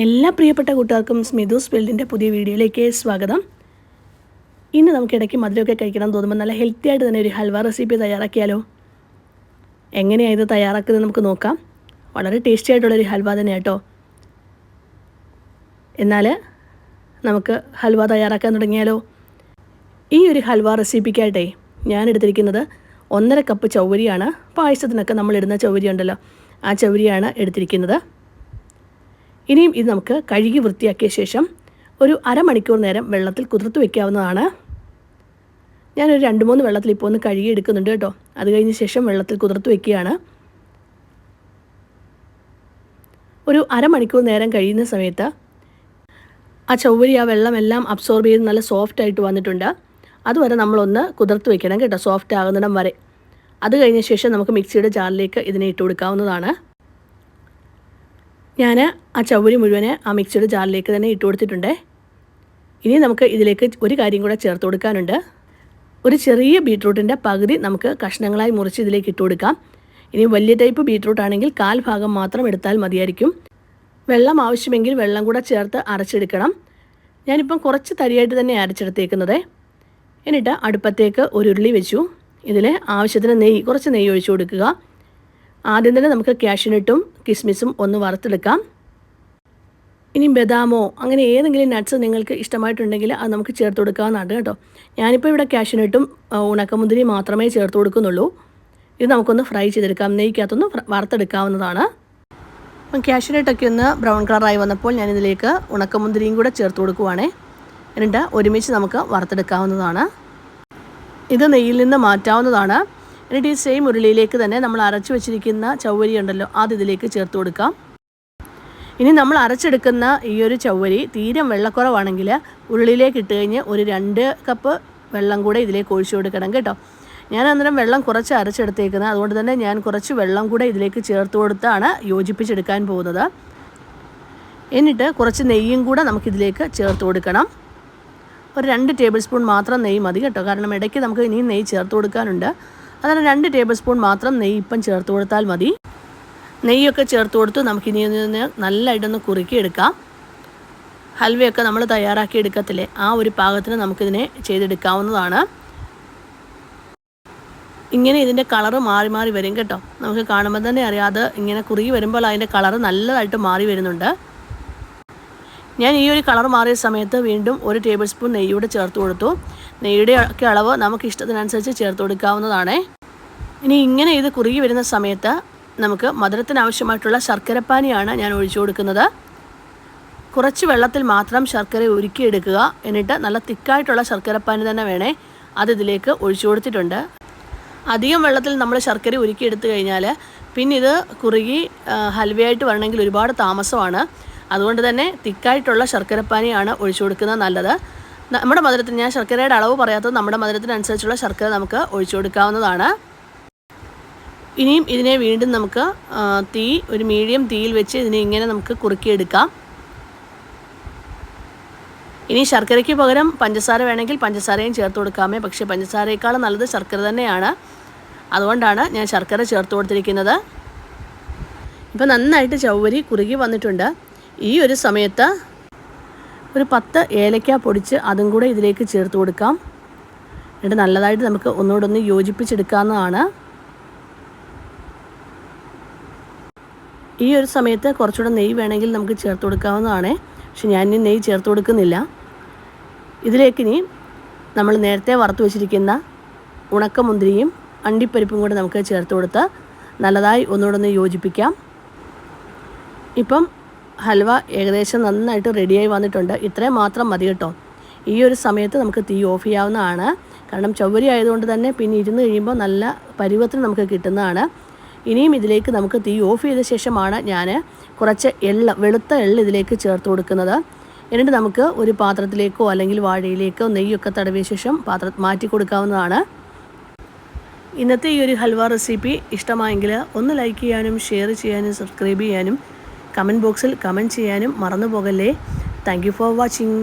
എല്ലാ പ്രിയപ്പെട്ട കൂട്ടുകാർക്കും സ്മിതൂസ് വേൾഡിന്റെ പുതിയ വീഡിയോയിലേക്ക് സ്വാഗതം. ഇന്ന് നമുക്ക് ഇടയ്ക്ക് മധുരമൊക്കെ കഴിക്കണം തോന്നുമ്പോൾ നല്ല ഹെൽത്തി ആയിട്ട് തന്നെ ഒരു ഹൽവ റെസിപ്പി തയ്യാറാക്കിയാലോ? എങ്ങനെയാണ് ഇത് തയ്യാറാക്കുന്നത് നമുക്ക് നോക്കാം. വളരെ ടേസ്റ്റി ആയിട്ടുള്ളൊരു ഹൽവ തന്നെ കേട്ടോ എന്നാൽ നമുക്ക് ഹൽവ തയ്യാറാക്കാൻ തുടങ്ങിയാലോ? ഈ ഒരു ഹൽവ റെസിപ്പിക്കായിട്ടേ ഞാൻ എടുത്തിരിക്കുന്നത് ഒന്നര കപ്പ് ചൗവരിയാണ്. പായസത്തിനൊക്കെ നമ്മളിടുന്ന ചൗവരി ഉണ്ടല്ലോ. ആ ചൗവരിയാണ് എടുത്തിരിക്കുന്നത്. ഇനിയും ഇത് നമുക്ക് കഴുകി വൃത്തിയാക്കിയ ശേഷം ഒരു അരമണിക്കൂർ നേരം വെള്ളത്തിൽ കുതിർത്ത് വയ്ക്കാവുന്നതാണ് ഞാനൊരു രണ്ട് മൂന്ന് വെള്ളത്തിൽ ഇപ്പോൾ ഒന്ന് കഴുകി എടുക്കുന്നുണ്ട് കേട്ടോ. അത് കഴിഞ്ഞ ശേഷം വെള്ളത്തിൽ കുതിർത്ത് വയ്ക്കുകയാണ് ഒരു അരമണിക്കൂർ നേരം കഴിയുന്ന സമയത്ത് ആ ചൗവരി ആ വെള്ളമെല്ലാം അബ്സോർബ് ചെയ്ത് നല്ല സോഫ്റ്റ് ആയിട്ട് വന്നിട്ടുണ്ട്. അതുവരെ നമ്മളൊന്ന് കുതിർത്ത് വയ്ക്കണം കേട്ടോ സോഫ്റ്റ് ആകുന്നിടം വരെ. അത് കഴിഞ്ഞ ശേഷം നമുക്ക് മിക്സിയുടെ ജാറിലേക്ക് ഇതിനെ ഇട്ട് കൊടുക്കാവുന്നതാണ്. ഞാൻ ആ ചവരി മുഴുവൻ ആ മിക്സിയുടെ ജാറിലേക്ക് തന്നെ ഇട്ട് കൊടുത്തിട്ടുണ്ട്. ഇനി നമുക്ക് ഇതിലേക്ക് ഒരു കാര്യം കൂടെ ചേർത്ത് കൊടുക്കാനുണ്ട്. ഒരു ചെറിയ ബീട്രൂട്ടിന്റെ പകുതി നമുക്ക് കഷ്ണങ്ങളായി മുറിച്ച് ഇതിലേക്ക് ഇട്ട് കൊടുക്കാം. ഇനി വലിയ ടൈപ്പ് ബീട്രൂട്ട് ആണെങ്കിൽ കാൽ ഭാഗം മാത്രം എടുത്താൽ മതിയായിരിക്കും. വെള്ളം ആവശ്യമെങ്കിൽ വെള്ളം കൂടെ ചേർത്ത് അരച്ചെടുക്കണം. ഞാനിപ്പം കുറച്ച് തരിയായിട്ട് തന്നെ അരച്ചെടുത്തേക്കുന്നത്. എന്നിട്ട് അടുപ്പത്തേക്ക് ഒരു ഉരുളി വെച്ചു. ഇതിൽ ആവശ്യത്തിന് നെയ്യ് കുറച്ച് നെയ്യ് ഒഴിച്ചു കൊടുക്കുക. ആദ്യം തന്നെ നമുക്ക് ക്യാഷ്യൂനട്ടും കിസ്മിസും ഒന്ന് വറുത്തെടുക്കാം. ഇനി ബദാമോ അങ്ങനെ ഏതെങ്കിലും നട്ട്സ് നിങ്ങൾക്ക് ഇഷ്ടമായിട്ടുണ്ടെങ്കിൽ അത് നമുക്ക് ചേർത്ത് കൊടുക്കാവുന്നതാണ് കേട്ടോ. ഞാനിപ്പോൾ ഇവിടെ ക്യാഷ്യൂനട്ടും ഉണക്കമുന്തിരി മാത്രമേ ചേർത്ത് കൊടുക്കുന്നുള്ളൂ. ഇത് നമുക്കൊന്ന് ഫ്രൈ ചെയ്തെടുക്കാം. നെയ്ക്കകത്തൊന്ന് വറുത്തെടുക്കാവുന്നതാണ്. അപ്പം ക്യാഷ്യൂനട്ടൊക്കെ ഒന്ന് ബ്രൗൺ കളറായി വന്നപ്പോൾ ഞാനിതിലേക്ക് ഉണക്കമുന്തിരിയും കൂടെ ചേർത്ത് കൊടുക്കുവാണേ. എന്നിട്ട് ഒരുമിച്ച് നമുക്ക് വറുത്തെടുക്കാവുന്നതാണ്. ഇത് നെയ്യിൽ നിന്ന് മാറ്റാവുന്നതാണ്. എന്നിട്ട് ഈ സെയിം ഉരുളിയിലേക്ക് തന്നെ നമ്മൾ അരച്ചു വെച്ചിരിക്കുന്ന ചവ്വരി ഉണ്ടല്ലോ അത് ഇതിലേക്ക് ചേർത്ത് കൊടുക്കാം. ഇനി നമ്മൾ അരച്ചെടുക്കുന്ന ഈ ഒരു ചവ്വരി തീരെ വെള്ളക്കുറവാണെങ്കിൽ ഉരുളിയിലേക്ക് ഇട്ട് കഴിഞ്ഞ് ഒരു രണ്ട് കപ്പ് വെള്ളം കൂടെ ഇതിലേക്ക് ഒഴിച്ചു കൊടുക്കണം കേട്ടോ. ഞാൻ അന്നേരം വെള്ളം കുറച്ച് അരച്ചെടുത്തേക്കുന്നത് അതുകൊണ്ട് തന്നെ ഞാൻ കുറച്ച് വെള്ളം കൂടെ ഇതിലേക്ക് ചേർത്ത് കൊടുത്താണ് യോജിപ്പിച്ചെടുക്കാൻ പോകുന്നത്. എന്നിട്ട് കുറച്ച് നെയ്യും കൂടെ നമുക്കിതിലേക്ക് ചേർത്ത് കൊടുക്കണം. ഒരു രണ്ട് ടേബിൾ സ്പൂൺ മാത്രം നെയ്യ് മതി കേട്ടോ കാരണം ഇടയ്ക്ക് നമുക്ക് ഇനിയും നെയ്യ് ചേർത്ത് കൊടുക്കാനുണ്ട്. അതിന് രണ്ട് ടേബിൾ സ്പൂൺ മാത്രം നെയ്യ് ചേർത്ത് കൊടുത്താൽ മതി. നെയ്യൊക്കെ ചേർത്ത് കൊടുത്ത് നമുക്കിനി നല്ലതായിട്ടൊന്ന് കുറുക്കിയെടുക്കാം. ഹൽവയൊക്കെ നമ്മൾ തയ്യാറാക്കി എടുക്കത്തില്ലേ? ആ ഒരു പാകത്തിന് നമുക്കിതിനെ ചെയ്തെടുക്കാവുന്നതാണ്. ഇങ്ങനെ ഇതിന്റെ കളറ് മാറി മാറി വരും കേട്ടോ. നമുക്ക് കാണുമ്പോൾ തന്നെ അറിയാതെ ഇങ്ങനെ കുറുകി വരുമ്പോൾ അതിന്റെ കളറ് നല്ലതായിട്ട് മാറി വരുന്നുണ്ട്. ഞാൻ ഈ ഒരു കളർ മാറിയ സമയത്ത് വീണ്ടും ഒരു ടേബിൾ സ്പൂൺ നെയ്യൂടെ ചേർത്ത് കൊടുത്തു. നെയ്യുടെ ഒക്കെ അളവ് നമുക്ക് ഇഷ്ടത്തിനനുസരിച്ച് ചേർത്ത് കൊടുക്കാവുന്നതാണ്. ഇനി ഇങ്ങനെ ഇത് കുറുകി വരുന്ന സമയത്ത് നമുക്ക് മധുരത്തിന് ആവശ്യമായിട്ടുള്ള ശർക്കരപ്പാനിയാണ് ഞാൻ ഒഴിച്ചു കൊടുക്കുന്നത്. കുറച്ച് വെള്ളത്തിൽ മാത്രം ശർക്കര ഉരുക്കിയെടുക്കുക. എന്നിട്ട് നല്ല തിക്കായിട്ടുള്ള ശർക്കരപ്പാനി തന്നെ വേണേ അത് ഇതിലേക്ക് ഒഴിച്ചു കൊടുത്തിട്ടുണ്ട്. അധികം വെള്ളത്തിൽ നമ്മൾ ശർക്കര ഉരുക്കിയെടുത്തു കഴിഞ്ഞാൽ പിന്നെ ഇത് കുറുകി ഹൽവയായിട്ട് വരണമെങ്കിൽ ഒരുപാട് താമസമാണ്. അതുകൊണ്ട് തന്നെ തിക്കായിട്ടുള്ള ശർക്കരപ്പാനിയാണ് ഒഴിച്ചു കൊടുക്കുന്നത് നല്ലത്. നമ്മുടെ മധുരത്തിന് ഞാൻ ശർക്കരയുടെ അളവ് പറയാത്തത് നമ്മുടെ മധുരത്തിനനുസരിച്ചുള്ള ശർക്കര നമുക്ക് ഒഴിച്ചു കൊടുക്കാവുന്നതാണ്. ഇനിയും ഇതിനെ വീണ്ടും നമുക്ക് തീ ഒരു മീഡിയം തീയിൽ വെച്ച് ഇതിനെ ഇങ്ങനെ നമുക്ക് കുറുക്കിയെടുക്കാം. ഇനി ശർക്കരയ്ക്ക് പകരം പഞ്ചസാര വേണമെങ്കിൽ പഞ്ചസാരയും ചേർത്ത് കൊടുക്കാമേ പക്ഷേ പഞ്ചസാരയേക്കാളും നല്ലത് ശർക്കര തന്നെയാണ്. അതുകൊണ്ടാണ് ഞാൻ ശർക്കര ചേർത്ത് കൊടുത്തിരിക്കുന്നത്. ഇപ്പം നന്നായിട്ട് ചവ്വരി കുറുകി വന്നിട്ടുണ്ട്. ഈ ഒരു സമയത്ത് ഒരു പത്ത് ഏലക്ക പൊടിച്ച് അതും കൂടെ ഇതിലേക്ക് ചേർത്ത് കൊടുക്കാം. എന്നിട്ട് നല്ലതായിട്ട് നമുക്ക് ഒന്നുകൂടെ ഒന്ന് യോജിപ്പിച്ചെടുക്കാവുന്നതാണ്. ഈ ഒരു സമയത്ത് കുറച്ചുകൂടെ നെയ്യ് വേണമെങ്കിൽ നമുക്ക് ചേർത്ത് കൊടുക്കാവുന്നതാണ്. പക്ഷെ ഞാൻ ഇനി നെയ്യ് ചേർത്ത് കൊടുക്കുന്നില്ല. ഇതിലേക്ക് ഇനി നമ്മൾ നേരത്തെ വറുത്ത് വെച്ചിരിക്കുന്ന ഉണക്കമുന്തിരിയും അണ്ടിപ്പരിപ്പും കൂടെ നമുക്ക് ചേർത്ത് കൊടുത്ത് നല്ലതായി ഒന്നുകൂടെ ഒന്ന് യോജിപ്പിക്കാം. ഇപ്പം ഹൽവ ഏകദേശം നന്നായിട്ട് റെഡിയായി വന്നിട്ടുണ്ട്. ഇത്രയും മാത്രം മതി കേട്ടോ. ഈ ഒരു സമയത്ത് നമുക്ക് തീ ഓഫ് ചെയ്യാവുന്നതാണ്. കാരണം ചവരി ആയതുകൊണ്ട് തന്നെ പിന്നെ ഇരുന്ന് കഴിയുമ്പോൾ നല്ല പരുവത്തിന് നമുക്ക് കിട്ടുന്നതാണ്. ഇനിയും ഇതിലേക്ക് നമുക്ക് തീ ഓഫ് ചെയ്ത ശേഷമാണ് ഞാൻ കുറച്ച് എള്ള വെളുത്ത എള്ള് ഇതിലേക്ക് ചേർത്ത് കൊടുക്കുന്നത്. എന്നിട്ട് നമുക്ക് ഒരു പാത്രത്തിലേക്കോ അല്ലെങ്കിൽ വാഴയിലേക്കോ നെയ്യൊക്കെ തടവിയ ശേഷം പാത്രം മാറ്റി കൊടുക്കാവുന്നതാണ്. ഇന്നത്തെ ഈ ഒരു ഹൽവ റെസിപ്പി ഇഷ്ടമായെങ്കിൽ ഒന്ന് ലൈക്ക് ചെയ്യാനും ഷെയർ ചെയ്യാനും സബ്സ്ക്രൈബ് ചെയ്യാനും കമന്റ് ബോക്സിൽ കമന്റ് ചെയ്യാനും മറന്നു പോകല്ലേ താങ്ക് ഫോർ വാച്ചിങ്.